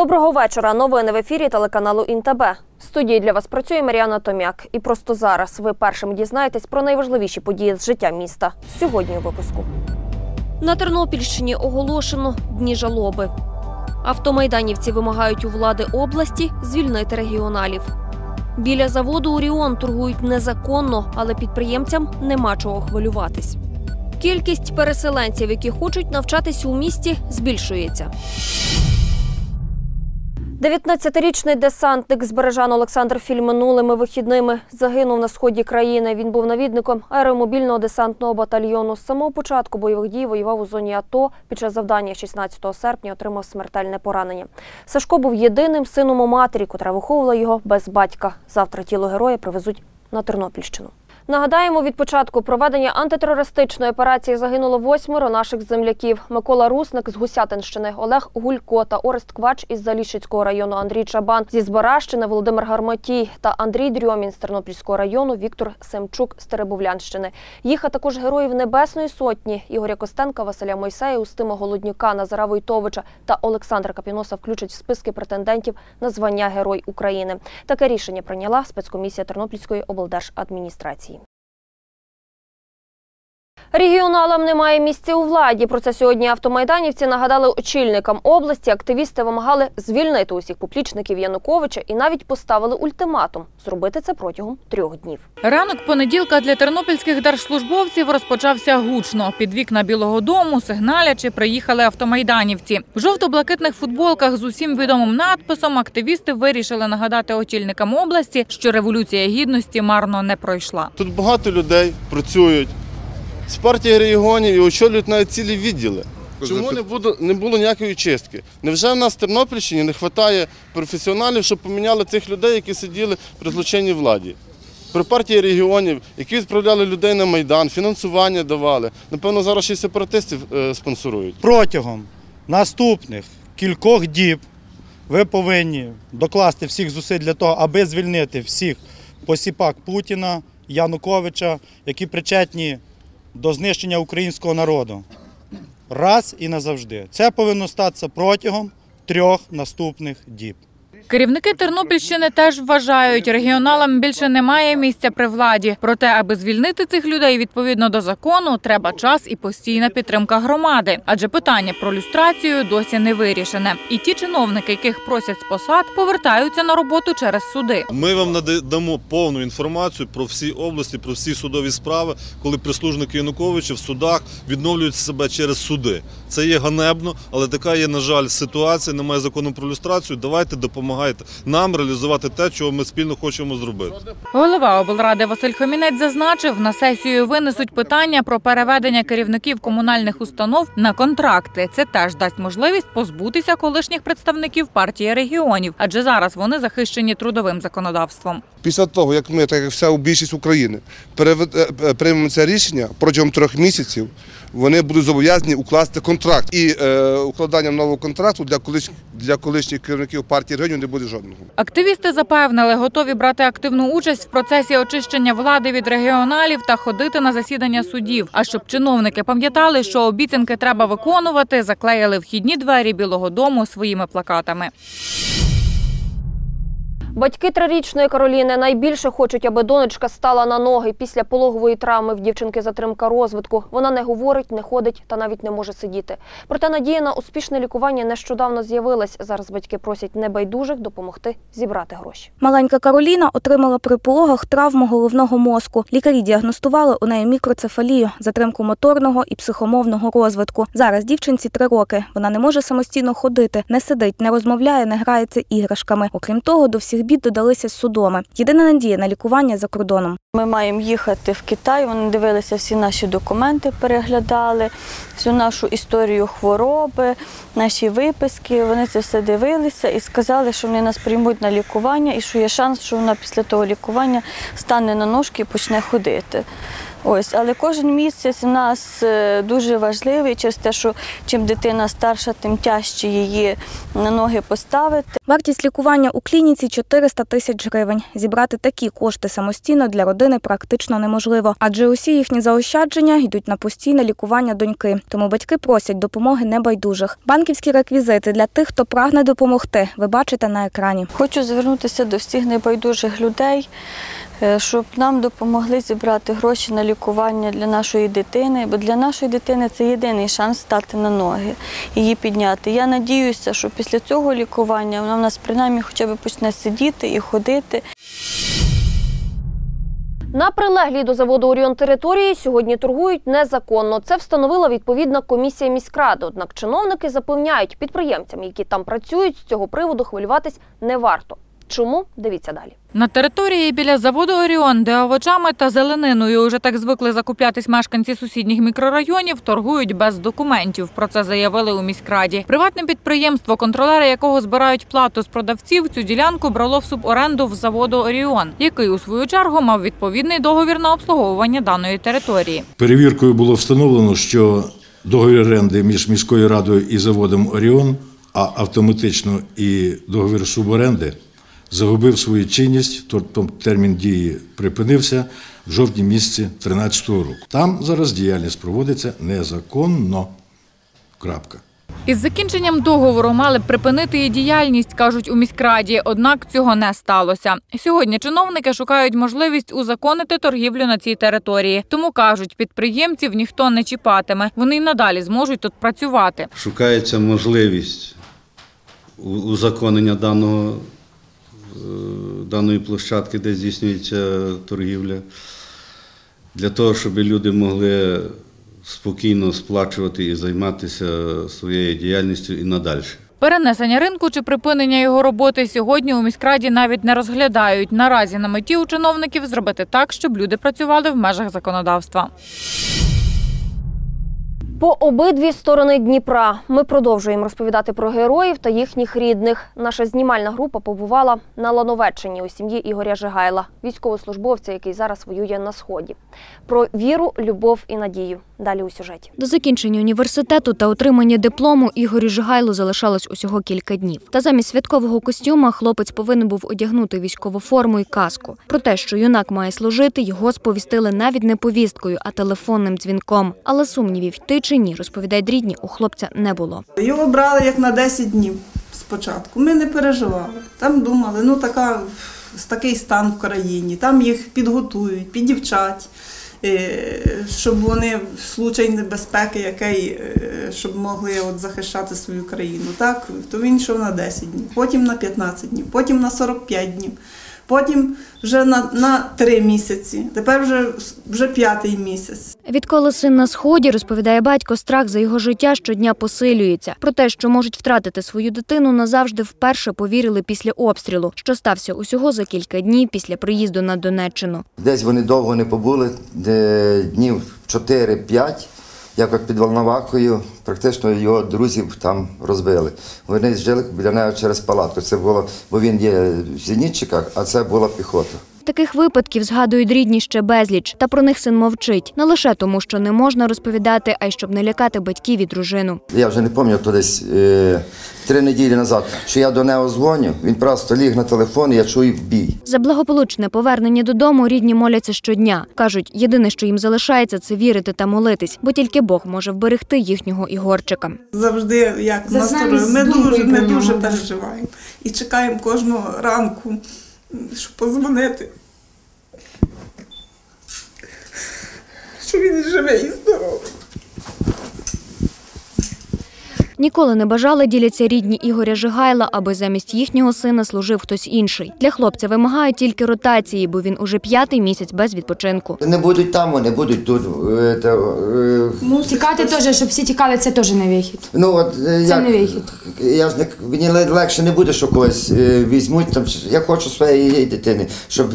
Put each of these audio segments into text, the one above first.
Доброго вечора. Новини в ефірі телеканалу Інтеб. В студії для вас працює Мар'яна Томяк. І просто зараз ви першим дізнаєтесь про найважливіші події з життя міста. Сьогодні у випуску. На Тернопільщині оголошено дні жалоби. Автомайданівці вимагають у влади області звільнити регіоналів. Біля заводу Оріон торгують незаконно, але підприємцям нема чого хвилюватись. Кількість переселенців, які хочуть навчатись у місті, збільшується. 19-річний десантник з Бережан Олександр Філь минулими вихідними загинув на сході країни. Він був навідником аеромобільного десантного батальйону. З самого початку бойових дій воював у зоні АТО. Під час завдання 16 серпня отримав смертельне поранення. Сашко був єдиним сином у матері, котра виховувала його без батька. Завтра тіло героя привезуть на Тернопільщину. Нагадаємо, від початку проведення антитерористичної операції загинуло восьмеро наших земляків: Микола Русник з Гусятинщини, Олег Гулько та Орест Квач із Заліщицького району, Андрій Чабан зі Збаращини, Володимир Гарматій та Андрій Дрьомін з Тернопільського району, Віктор Семчук з Теребовлянщини. Їх а також героїв Небесної Сотні Ігоря Костенка, Василя Мойсея, Устима Голоднюка, Назара Войтовича та Олександра Капіноса включать в списки претендентів на звання Герой України. Таке рішення прийняла спецкомісія Тернопільської облдержадміністрації. Регіоналам немає місця у владі. Про це сьогодні автомайданівці нагадали очільникам області. Активісти вимагали звільнити усіх поплічників Януковича і навіть поставили ультиматум зробити це протягом трьох днів. Ранок понеділка для тернопільських держслужбовців розпочався гучно. Під вікна Білого Дому, сигналячи, приїхали автомайданівці. В жовто-блакитних футболках з усім відомим надписом активісти вирішили нагадати очільникам області, що революція гідності марно не пройшла. Тут багато людей працюють з партії регіонів і очолюють навіть цілі відділи. Чому не було, не було ніякої чистки? Невже в нас в Тернопільщині не вистачає професіоналів, щоб поміняли цих людей, які сиділи при злочинній владі? При партії регіонів, які відправляли людей на Майдан, фінансування давали. Напевно, зараз ще й сепаратистів е, спонсорують. протягом наступних кількох діб ви повинні докласти всіх зусиль для того, аби звільнити всіх посіпак Путіна, Януковича, які причетні до знищення українського народу. Раз і назавжди. Це повинно статися протягом трьох наступних діб. Керівники Тернопільщини теж вважають, регіоналам більше немає місця при владі. Проте, аби звільнити цих людей відповідно до закону, треба час і постійна підтримка громади. Адже питання про люстрацію досі не вирішене. І ті чиновники, яких просять з посад, повертаються на роботу через суди. Ми вам надамо повну інформацію про всі області, про всі судові справи, коли прислужники Януковича в судах відновлюють себе через суди. Це є ганебно, але така є, на жаль, ситуація. Немає закону про люстрацію. Давайте допомагайте нам реалізувати те, чого ми спільно хочемо зробити. Голова облради Василь Хомінець зазначив, на сесію винесуть питання про переведення керівників комунальних установ на контракти. Це теж дасть можливість позбутися колишніх представників партії регіонів, адже зараз вони захищені трудовим законодавством. Після того, як ми, так як вся більшість України, перевед- е, приймемо це рішення протягом трьох місяців, вони будуть зобов'язані укласти контракт. І е, укладанням нового контракту для колишніх для колишніх керівників партії регіонів не буде жодного. Активісти запевнили, готові брати активну участь в процесі очищення влади від регіоналів та ходити на засідання судів. А щоб чиновники пам'ятали, що обіцянки треба виконувати, заклеїли вхідні двері Білого Дому своїми плакатами. Батьки трирічної Кароліни найбільше хочуть, аби донечка стала на ноги після пологової травми. В дівчинки затримка розвитку. Вона не говорить, не ходить та навіть не може сидіти. Проте надія на успішне лікування нещодавно з'явилась. Зараз батьки просять небайдужих допомогти зібрати гроші. Маленька Кароліна отримала при пологах травму головного мозку. Лікарі діагностували у неї мікроцефалію, затримку моторного і психомовного розвитку. Зараз дівчинці три роки. Вона не може самостійно ходити, не сидить, не розмовляє, не грається іграшками. Окрім того, до всіх бід додалися судоми. Єдина надія на лікування за кордоном. Ми маємо їхати в Китай. Вони дивилися всі наші документи, переглядали всю нашу історію хвороби, наші виписки. Вони це все дивилися і сказали, що вони нас приймуть на лікування, і що є шанс, що вона після того лікування стане на ножки і почне ходити. Ось, але кожен місяць у нас е, дуже важливий через те, що чим дитина старша, тим тяжче її на ноги поставити. Вартість лікування у клініці 400 тисяч гривень. Зібрати такі кошти самостійно для родини практично неможливо, адже усі їхні заощадження йдуть на постійне лікування доньки. Тому батьки просять допомоги небайдужих. Банківські реквізити для тих, хто прагне допомогти, ви бачите на екрані. Хочу звернутися до всіх небайдужих людей, щоб нам допомогли зібрати гроші на лікування для нашої дитини, бо для нашої дитини це єдиний шанс стати на ноги, її підняти. Я надіюся, що після цього лікування вона в нас принаймні хоча б почне сидіти і ходити. На прилеглій до заводу Оріон території сьогодні торгують незаконно. Це встановила відповідна комісія міськради. Однак чиновники запевняють підприємцям, які там працюють, з цього приводу хвилюватись не варто. Чому? Дивіться далі. На території біля заводу Оріон, де овочами та зелениною уже так звикли закуплятись мешканці сусідніх мікрорайонів, торгують без документів. Про це заявили у міськраді. Приватне підприємство, контролери якого збирають плату з продавців, цю ділянку брало в суборенду в заводу Оріон, який у свою чергу мав відповідний договір на обслуговування даної території. Перевіркою було встановлено, що договір оренди між міською радою і заводом Оріон, а автоматично і договір суборенди загубив свою чинність, тобто термін дії припинився в жовтні місяці 2013 року. Там зараз діяльність проводиться незаконно. Крапка. Із закінченням договору мали б припинити її діяльність, кажуть у міськраді. Однак цього не сталося. Сьогодні чиновники шукають можливість узаконити торгівлю на цій території. Тому кажуть, підприємців ніхто не чіпатиме. Вони й надалі зможуть тут працювати. шукається можливість узаконення даного, даної площадки, де здійснюється торгівля, для того, щоб люди могли спокійно сплачувати і займатися своєю діяльністю і надалі. Перенесення ринку чи припинення його роботи сьогодні у міськраді навіть не розглядають. Наразі на меті у чиновників зробити так, щоб люди працювали в межах законодавства. По обидві сторони Дніпра ми продовжуємо розповідати про героїв та їхніх рідних. Наша знімальна група побувала на Лановеччині у сім'ї Ігоря Жигайла, військовослужбовця, який зараз воює на сході. Про віру, любов і надію. Далі у сюжеті. До закінчення університету та отримання диплому Ігорю Жигайлу залишалось усього кілька днів. Та замість святкового костюма хлопець повинен був одягнути військову форму і каску. Про те, що юнак має служити, його сповістили навіть не повісткою, а телефонним дзвінком. Але сумнівів йти чи ні, розповідають рідні, у хлопця не було. Його брали як на 10 днів спочатку. Ми не переживали. Там думали, ну така, такий стан в країні, там їх підготують, підівчать, щоб вони в случай небезпеки, який, е, щоб могли от захищати свою країну. Так? То він йшов на 10 днів, потім на 15 днів, потім на 45 днів. Потім вже на, на 3 місяці, тепер вже, вже п'ятий місяць. Відколи син на сході, розповідає батько, страх за його життя щодня посилюється. Про те, що можуть втратити свою дитину, назавжди вперше повірили після обстрілу, що стався усього за кілька днів після приїзду на Донеччину. Десь вони довго не побули, днів 4-5, як під Волновахою, практично його друзів там розбили. Вони жили біля нього через палатку. Це було, бо він є в зенітчиках, а це була піхота. Таких випадків згадують рідні ще безліч, та про них син мовчить не лише тому, що не можна розповідати, а й щоб не лякати батьків і дружину. Я вже не пам'ятаю, то десь е, три неділі назад, що я до нього дзвоню, він просто ліг на телефон, і я чую бій. За благополучне повернення додому рідні моляться щодня. кажуть, єдине, що їм залишається, це вірити та молитись, бо тільки Бог може вберегти їхнього ігорчика. завжди як За насторожі. Ми дуже, ми дуже переживаємо. І чекаємо кожного ранку, щоб позвонити. Що він живий і здоровий. Ніколи не бажали діляться рідні Ігоря Жигайла, аби замість їхнього сина служив хтось інший. Для хлопця вимагають тільки ротації, бо він уже п'ятий місяць без відпочинку. Не будуть там, вони будуть тут. Е, е, Тікати теж, щоб всі тікали, це теж не вихід. Ну от е, Це як, не вихід. Я ж не мені легше не буде, що когось е, візьмуть. Там я хочу своєї дитини, щоб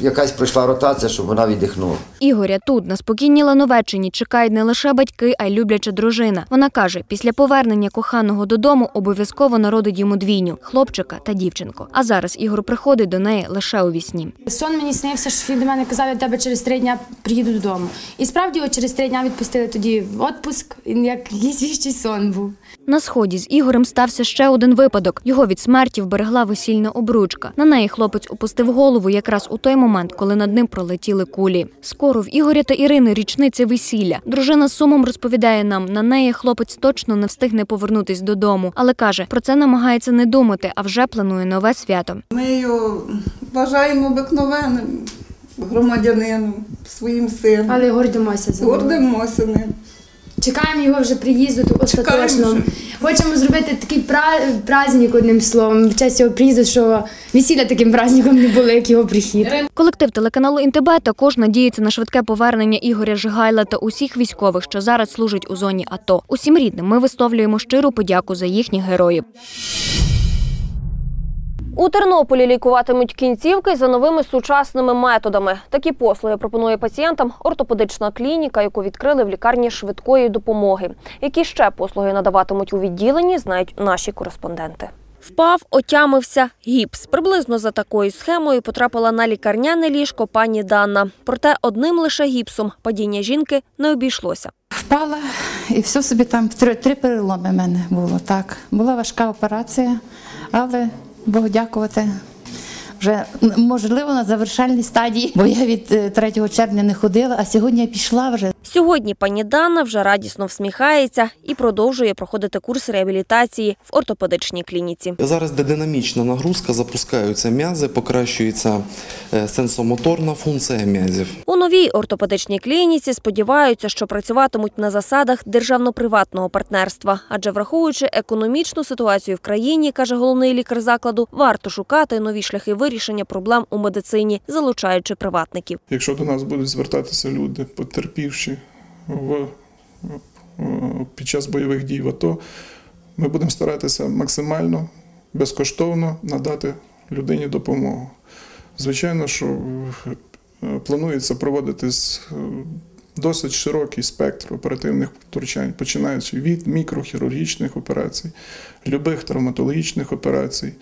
якась пройшла ротація, щоб вона віддихнула. Ігоря тут, на спокійній Лановеччині, чекають не лише батьки, а й любляча дружина. Вона каже, після повернення коханого додому, обов'язково народить йому двійню хлопчика та дівчинку. А зараз Ігор приходить до неї лише у вісні. Сон мені снився, що він до мене казав, я тебе через три дня приїду додому. І справді його через три дня відпустили тоді в відпуск, як якийсь віщий сон був. На сході з Ігорем стався ще один випадок. Його від смерті вберегла весільна обручка. На неї хлопець опустив голову якраз у той момент, коли над ним пролетіли кулі. Скоро в Ігоря та Ірини річниця весілля. Дружина з сумом розповідає нам, на неї хлопець точно не встигне повернутись додому, але каже, про це намагається не думати, а вже планує нове свято. Ми його вважаємо обикновенним громадянином, своїм сином. Але гордимося за. Гордимося ним. Чекаємо його вже приїзду тут остаточно. Хочемо зробити такий пра- праздник, одним словом, в честь його приїзду, що весілля таким праздником не було, як його прихід. Колектив телеканалу Інтебе також надіється на швидке повернення Ігоря Жигайла та усіх військових, що зараз служать у зоні АТО. Усім рідним ми висловлюємо щиру подяку за їхніх героїв. У Тернополі лікуватимуть кінцівки за новими сучасними методами. Такі послуги пропонує пацієнтам ортопедична клініка, яку відкрили в лікарні швидкої допомоги. Які ще послуги надаватимуть у відділенні, знають наші кореспонденти. Впав, отямився, гіпс. Приблизно за такою схемою потрапила на лікарняне ліжко пані Данна. Проте одним лише гіпсом падіння жінки не обійшлося. Впала і все собі там три, три переломи в мене було. Так, була важка операція, але Богу дякувати. Вже можливо на завершальній стадії, бо я від е, 3 червня не ходила, а сьогодні я пішла вже. Сьогодні пані Дана вже радісно всміхається і продовжує проходити курс реабілітації в ортопедичній клініці. Зараз де динамічна нагрузка, запускаються м'язи, покращується е, сенсомоторна функція м'язів. У новій ортопедичній клініці сподіваються, що працюватимуть на засадах державно-приватного партнерства, адже враховуючи економічну ситуацію в країні, каже головний лікар закладу, варто шукати нові шляхи вирішення проблем у медицині, залучаючи приватників. Якщо до нас будуть звертатися люди, потерпівши в, під час бойових дій в АТО, ми будемо старатися максимально безкоштовно надати людині допомогу. Звичайно, що е, планується проводити е, досить широкий спектр оперативних втручань, починаючи від мікрохірургічних операцій, любих травматологічних операцій,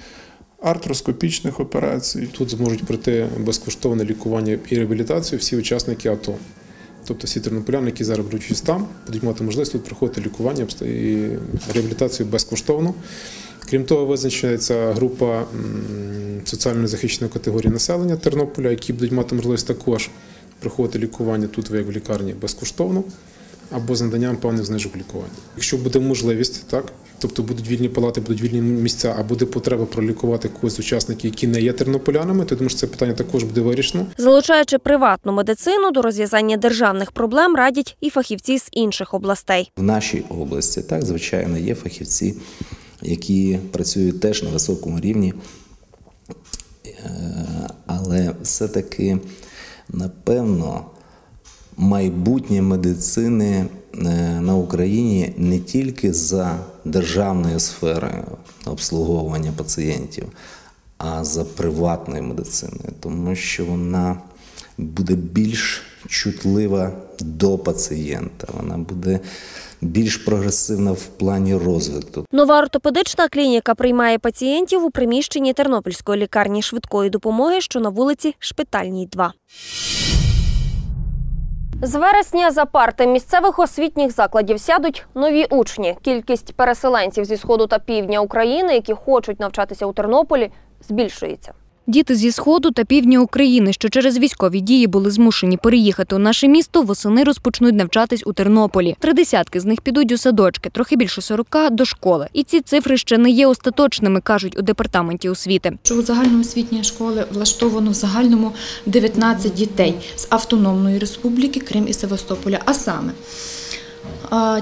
артроскопічних операцій. Тут зможуть пройти безкоштовне лікування і реабілітацію всі учасники АТО. Тобто всі тернополяни, які зараз беруть участь там, будуть мати можливість тут проходити лікування і реабілітацію безкоштовно. Крім того, визначається група соціально незахищеної категорії населення Тернополя, які будуть мати можливість також проходити лікування тут як в лікарні безкоштовно або з наданням певних знижок лікування. Якщо буде можливість, так тобто будуть вільні палати, будуть вільні місця, а буде потреба пролікувати когось з учасників, які не є тернополянами, то я думаю, що це питання також буде вирішено. Залучаючи приватну медицину до розв'язання державних проблем, радять і фахівці з інших областей. В нашій області так звичайно є фахівці, які працюють теж на високому рівні, Е, але все-таки напевно майбутнє медицини е, на Україні не тільки за державною сферою обслуговування пацієнтів, а за приватною медициною, тому що вона буде більш чутлива до пацієнта, вона буде більш прогресивна в плані розвитку. Нова ортопедична клініка приймає пацієнтів у приміщенні Тернопільської лікарні швидкої допомоги, що на вулиці Шпитальній, 2. З вересня за парти місцевих освітніх закладів сядуть нові учні. Кількість переселенців зі сходу та півдня України, які хочуть навчатися у Тернополі, збільшується. Діти зі сходу та півдня України, що через військові дії були змушені переїхати у наше місто, восени розпочнуть навчатись у Тернополі. Три десятки з них підуть у садочки, трохи більше 40 – до школи. І ці цифри ще не є остаточними, кажуть у департаменті освіти. що у загальноосвітньої школи влаштовано в загальному 19 дітей з автономної республіки Крим і Севастополя. А саме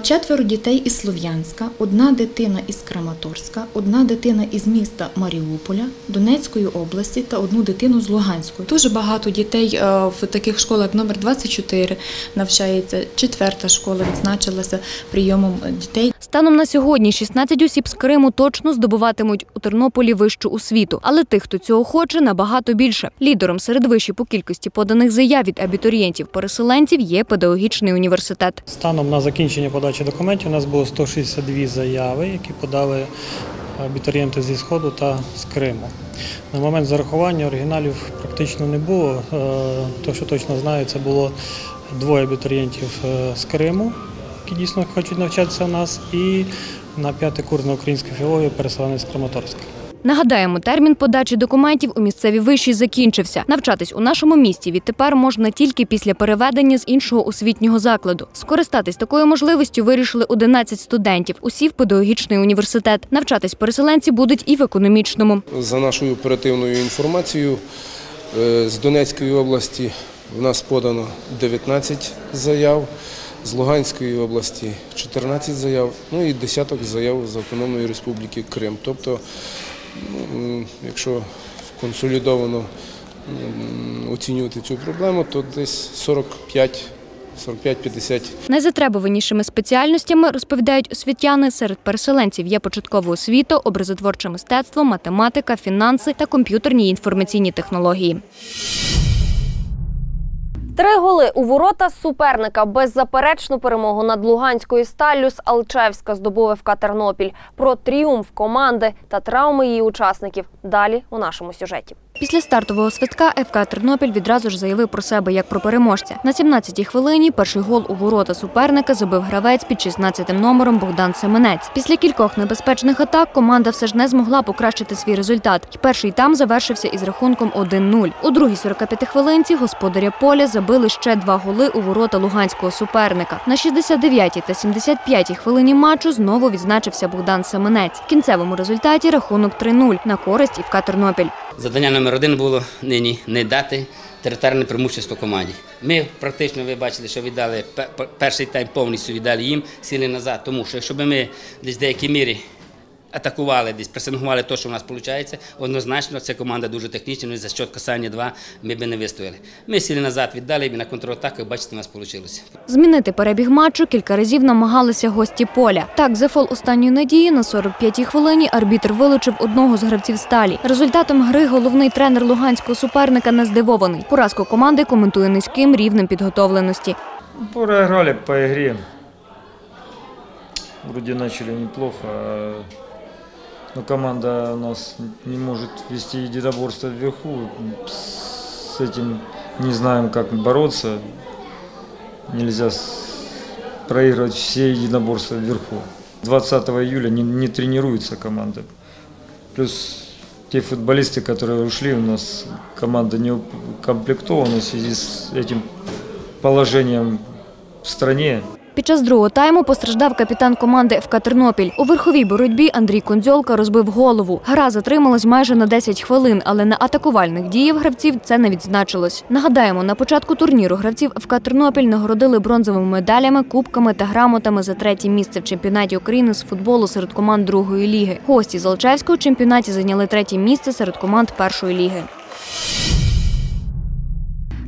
четверо дітей із Слов'янська, одна дитина із Краматорська, одна дитина із міста Маріуполя, Донецької області та одну дитину з Луганської. Дуже багато дітей е, в таких школах, номер 24 навчається. Четверта школа відзначилася прийомом дітей. Станом на сьогодні 16 осіб з Криму точно здобуватимуть у Тернополі вищу освіту, але тих, хто цього хоче, набагато більше. Лідером серед виші по кількості поданих заяв від абітурієнтів-переселенців є педагогічний університет. Станом на закінчення подачі документів у нас було 162 заяви, які подали абітурієнти зі Сходу та з Криму. На момент зарахування оригіналів практично не було. Е, То, що точно знаю, це було двоє абітурієнтів е, з Криму, які дійсно хочуть навчатися у нас, і на п'ятий курс на українську філологію переселенець Краматорська. Нагадаємо, термін подачі документів у місцевій виші закінчився. Навчатись у нашому місті відтепер можна тільки після переведення з іншого освітнього закладу. Скористатись такою можливістю вирішили 11 студентів. Усі в педагогічний університет. Навчатись переселенці будуть і в економічному. За нашою оперативною інформацією, е, з Донецької області в нас подано 19 заяв, з Луганської області 14 заяв, ну і десяток заяв з Автономної Республіки Крим. Тобто, ну, якщо консолідовано оцінювати цю проблему, то десь 45 45-50 Найзатребуванішими спеціальностями розповідають освітяни серед переселенців є початкова освіта, образотворче мистецтво, математика, фінанси та комп'ютерні інформаційні технології. Три голи у ворота суперника беззаперечну перемогу над Луганською сталлю з Алчевська здобув ФК Тернопіль. Про тріумф команди та травми її учасників далі у нашому сюжеті. Після стартового свистка ФК Тернопіль відразу ж заявив про себе як про переможця. На 17-й хвилині перший гол у ворота суперника забив гравець під 16-м номером Богдан Семенець. Після кількох небезпечних атак команда все ж не змогла покращити свій результат. І перший там завершився із рахунком 1-0. У другій 45 хвилинці господаря поля забили ще два голи у ворота луганського суперника. На 69-й та 75-й хвилині матчу знову відзначився Богдан Семенець. В кінцевому результаті рахунок 3-0 на користь ФК Тернопіль. Завдання номер один було нині не дати територіальне преимущество команді. Ми практично ви бачили, що віддали пе- пе- перший тайм повністю віддали їм сіли назад. Тому що якщо б ми десь в деякій мірі атакували, десь пресингували те, що в нас виходить, однозначно ця команда дуже технічна, ну, і за счет касання 2 ми б не вистояли. Ми сіли назад, віддали і на контратаках, бачите, у нас вийшло. Змінити перебіг матчу кілька разів намагалися гості поля. Так, за фол останньої надії на 45-й хвилині арбітр вилучив одного з гравців сталі. Результатом гри головний тренер луганського суперника не здивований. Поразку команди коментує низьким рівнем підготовленості. Проиграли по игре. Вроде начали неплохо, а- но команда у нас не может вести единоборство вверху. С этим не знаем, как бороться. Нельзя проигрывать все единоборства вверху. 20 июля не, не тренируется команда. Плюс те футболисты, которые ушли, у нас команда не укомплектована в связи с этим положением в стране. Під час другого тайму постраждав капітан команди ФК Тернопіль. У верховій боротьбі Андрій Кондзьолка розбив голову. Гра затрималась майже на 10 хвилин, але на атакувальних діях гравців це не відзначилось. Нагадаємо, на початку турніру гравців ФК Тернопіль нагородили бронзовими медалями, кубками та грамотами за третє місце в чемпіонаті України з футболу серед команд другої ліги. Гості з Алчевського в чемпіонаті зайняли третє місце серед команд першої ліги.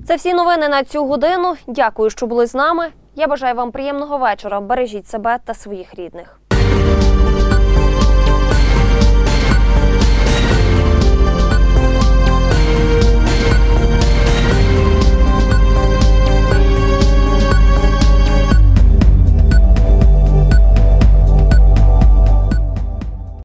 Це всі новини на цю годину. Дякую, що були з нами. Я бажаю вам приємного вечора. Бережіть себе та своїх рідних.